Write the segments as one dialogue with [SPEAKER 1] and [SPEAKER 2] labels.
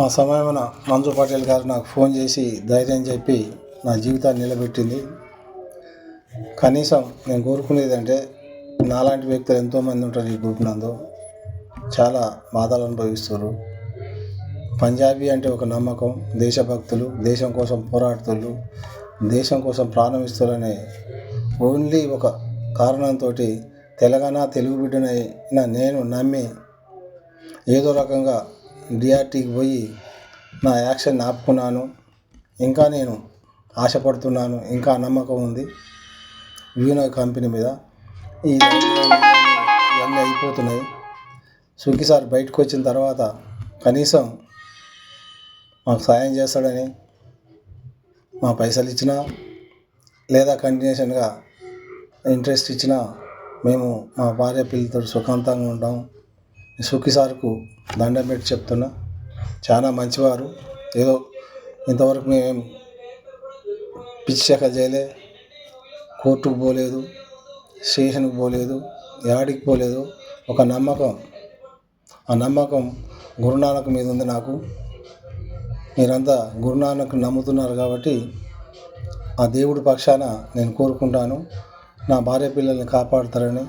[SPEAKER 1] ఆ సమయమున మంజు పటేల్ గారు నాకు ఫోన్ చేసి ధైర్యం చెప్పి నా జీవితాన్ని నిలబెట్టింది. కనీసం నేను కోరుకునేది అంటే నాలాంటి వ్యక్తులు ఎంతోమంది ఉంటారు ఈ గ్రూప్ నందు. చాలా బాధలు అనుభవిస్తారు. పంజాబీ అంటే ఒక నమ్మకం దేశభక్తులు దేశం కోసం పోరాడుతుళ్ళు దేశం కోసం ప్రాణం ఓన్లీ ఒక కారణంతో తెలంగాణ తెలుగు బిడ్డనైన నేను నమ్మి ఏదో రకంగా డిఆర్టీకి పోయి నా యాక్షన్ ఆపుకున్నాను. ఇంకా నేను ఆశపడుతున్నాను. ఇంకా నమ్మకం ఉంది. వినో కంపెనీ మీద ఈ ఇవన్నీ అయిపోతున్నాయి. స్విగ్గీ సార్ బయటకు వచ్చిన తర్వాత కనీసం మాకు సాయం చేస్తాడని మా పైసలు ఇచ్చినా లేదా కంటిన్యూషన్గా ఇంట్రెస్ట్ ఇచ్చినా మేము మా భార్య పిల్లలతో సుఖాంతంగా ఉంటాం. సుఖీ సార్కు దండం పెట్టి చెప్తున్నా. చాలా మంచివారు. ఏదో ఇంతవరకు మేము పిచ్చి శాఖ చేయలే. కోర్టుకు పోలేదు. స్టేషన్కి పోలేదు. యాడికి పోలేదు. ఒక నమ్మకం. ఆ నమ్మకం గురునానక్ మీద ఉంది నాకు. మీరంతా గురునానక్ నమ్ముతున్నారు కాబట్టి ఆ దేవుడి పక్షాన నేను కోరుకుంటాను. నా భార్య పిల్లల్ని కాపాడుతారని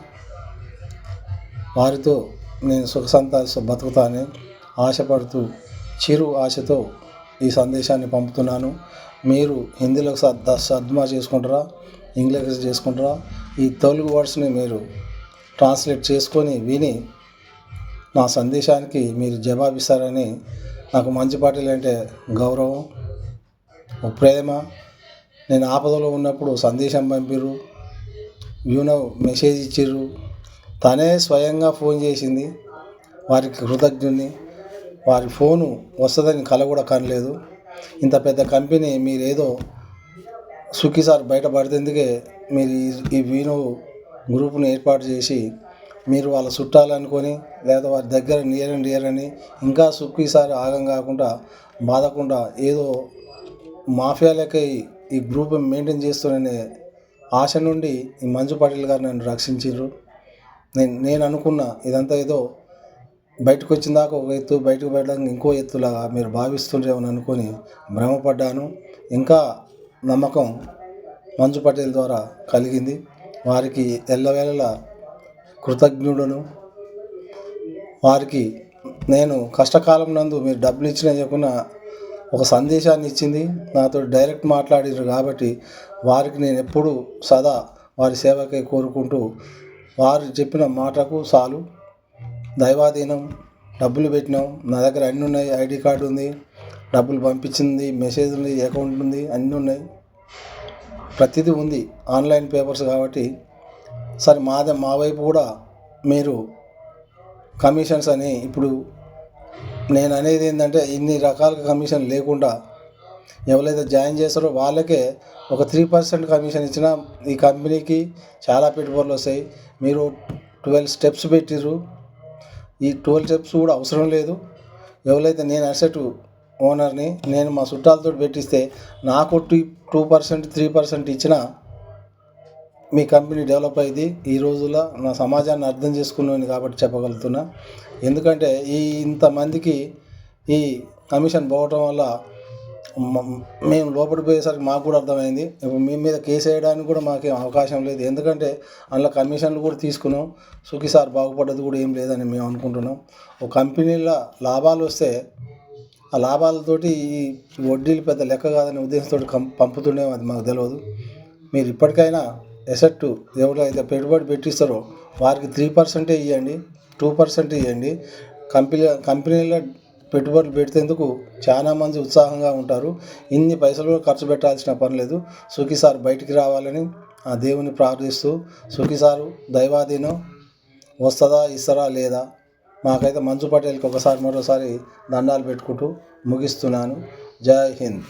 [SPEAKER 1] వారితో నేను సుఖ సంతాలతో బతుకుతానని ఆశపడుతూ చిరు ఆశతో ఈ సందేశాన్ని పంపుతున్నాను. మీరు హిందీలో సద్ సద్మా చేసుకుంటారా ఇంగ్లీష్ చేసుకుంటారా ఈ తెలుగు వర్డ్స్ని మీరు ట్రాన్స్లేట్ చేసుకొని విని నా సందేశానికి మీరు జవాబిస్తారని నాకు మంచి పాటలు అంటే గౌరవం ప్రేమ. నేను ఆపదలో ఉన్నప్పుడు సందేశం పంపిర్రు యూనో మెసేజ్ ఇచ్చిర్రు. తనే స్వయంగా ఫోన్ చేసింది. వారికి కృతజ్ఞుని వారి ఫోను వస్తుందని కల కూడా కనలేదు. ఇంత పెద్ద కంపెనీ మీరేదో సుఖీ సార్ బయటపడితేందుకే మీరు ఈ- ఈ వీణు గ్రూప్ను ఏర్పాటు చేసి మీరు వాళ్ళ చుట్టాలనుకొని లేదా వారి దగ్గర నియర్ అండ్ నియర్ అని ఇంకా సుఖీ సార్ ఆగం కాకుండా బాధకుండా ఏదో మాఫియా లెక్క ఈ- ఈ గ్రూప్ మెయింటైన్ చేస్తారనే ఆశ నుండి ఈ మంజు పాటిల్ గారు నన్ను రక్షించారు నేను నేను అనుకున్న ఇదంతా ఏదో బయటకు వచ్చిన దాకా ఒక ఎత్తు బయటకు పెట్టడానికి ఇంకో ఎత్తులాగా మీరు భావిస్తుండేమని అనుకొని భ్రమపడ్డాను. ఇంకా నమ్మకం మంజు పటేల్ ద్వారా కలిగింది. వారికి ఎల్లవేళలా కృతజ్ఞుడను. వారికి నేను కష్టకాలం నందు మీరు డబ్బులు ఇచ్చినా చెప్పిన ఒక సందేశాన్ని ఇచ్చింది. నాతో డైరెక్ట్ మాట్లాడారు కాబట్టి వారికి నేను ఎప్పుడూ సదా వారి సేవకే కోరుకుంటూ వారు చెప్పిన మాటకు చాలు. దైవాధీనం డబ్బులు పెట్టినాం. నా దగ్గర అన్నీ ఉన్నాయి. ఐడి కార్డు ఉంది. డబ్బులు పంపించింది మెసేజ్ ఉంది అకౌంట్ ఉంది అన్నీ ఉన్నాయి. ప్రతిదీ ఉంది. ఆన్లైన్ పేపర్స్ కాబట్టి. సరే మాదే మా వైపు కూడా మీరు కమిషన్స్ అని ఇప్పుడు నేను అనేది ఏంటంటే ఇన్ని రకాల కమిషన్ లేకుండా ఎవరైతే జాయిన్ చేస్తారో వాళ్ళకే ఒక త్రీ పర్సెంట్ కమిషన్ ఇచ్చిన ఈ కంపెనీకి చాలా పెట్టుబడులు వస్తాయి. మీరు ట్వెల్వ్ స్టెప్స్ పెట్టిర్రు. ఈ ట్వెల్వ్ స్టెప్స్ కూడా అవసరం లేదు. ఎవరైతే నేను అసెట్ ఓనర్ని నేను మా చుట్టాలతో పెట్టిస్తే నాకు two two percent three percent ఇచ్చిన మీ కంపెనీ డెవలప్ అయింది ఈ రోజుల్లో నా సమాజాన్ని అర్థం చేసుకున్నాను కాబట్టి చెప్పగలుగుతున్నా. ఎందుకంటే ఈ ఇంతమందికి ఈ కమిషన్ పోవటం వల్ల మేము లోపలికి పోయేసరికి మాకు కూడా అర్థమైంది. ఇప్పుడు మీ మీద కేసు వేయడానికి కూడా మాకేం అవకాశం లేదు. ఎందుకంటే అందులో కమిషన్లు కూడా తీసుకున్నాం. సుఖీ సార్ బాగుపడ్డది కూడా ఏం లేదని మేము అనుకుంటున్నాం. ఒక కంపెనీలో లాభాలు వస్తే ఆ లాభాలతోటి ఈ వడ్డీలు పెద్ద లెక్క కాదనే ఉద్దేశంతో కం పంపుతుండే అది మాకు తెలియదు మీరు ఇప్పటికైనా ఎసెట్ ఎవరైతే పెట్టుబడి పెట్టిస్తారో వారికి త్రీ పర్సెంటే ఇవ్వండి టూ పర్సెంట్ ఇవ్వండి కంపెనీ కంపెనీలో పెట్టుబడులు పెడితేందుకు చాలామంది ఉత్సాహంగా ఉంటారు. ఇన్ని పైసలు ఖర్చు పెట్టాల్సిన పని లేదు. సుఖీ సార్ బయటికి రావాలని ఆ దేవుని ప్రార్థిస్తూ సుఖీ సారు దైవాధీనం వస్తుందా ఇస్తారా లేదా? మాకైతే మంజు పటేల్కి ఒకసారి మరోసారి దండాలు పెట్టుకుంటూ ముగిస్తున్నాను. జై హింద్.